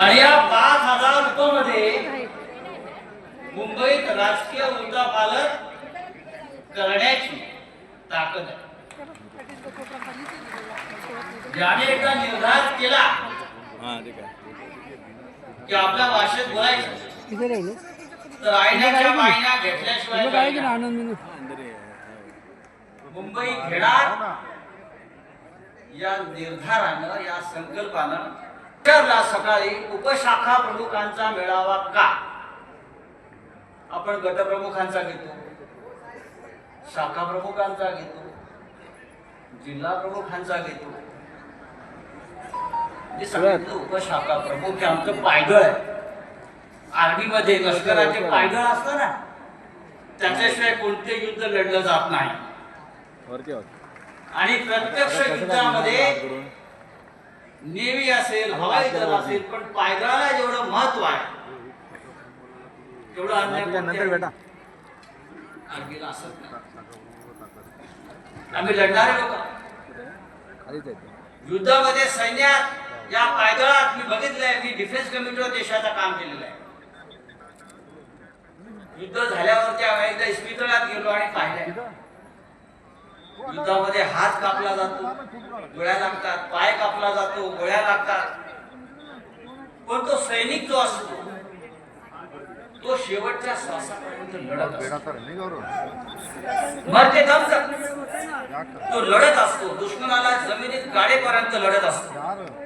आणि या पाच हजार रुपयामध्ये मुंबईत राजकीय उलथापालट करण्याची ताकद आहे. ज्याने एकदा निर्धार केला हा की आपल्या भाषेत बोलायचं तर आयण्याच्या मायना घेतल्याशिवाय. मुंबई घेणार या निर्धारानं या संकल्पानं ठरला सकाळी उपशाखा प्रमुखांचा मेळावा का? आपण गटप्रमुखांचा घेतो. शाखा प्रमुखांचा घेतो. जिल्हा प्रमुखांचा घेतो. मी सांगितलं उपशाखा प्रमुख हे आमचं पायदळ आहे. आर्मी मध्ये लष्कराचे पायदळ असतं ना त्याच्याशिवाय कोणते युद्ध लढलं जात नाही. आणि प्रत्यक्ष युद्धामध्ये नेव्ही असेल हवाई दल असेल पण पायदळाला जेवढं महत्त्व आहे तेवढं अन्य आम्ही लढणारे लोक. युद्धामध्ये सैन्यात या पायदळात मी बघितलंय मी डिफेन्स कमिटीवर देशाचं काम केलेलं आहे. युद्ध झाल्यावरती आम्ही एकदा इस्पितळात गेलो आणि पाहिलं युद्धामध्ये हात कापला जातो. गोळ्या लागतात पाय कापला जातो गोळ्या लागतात. पण तो सैनिक जो असतो तो शेवटच्या श्वासापर्यंत लढत असतो. मरते दम तो लढत असतो. दुश्मनाला जमिनीत गाडेपर्यंत लढत असतो.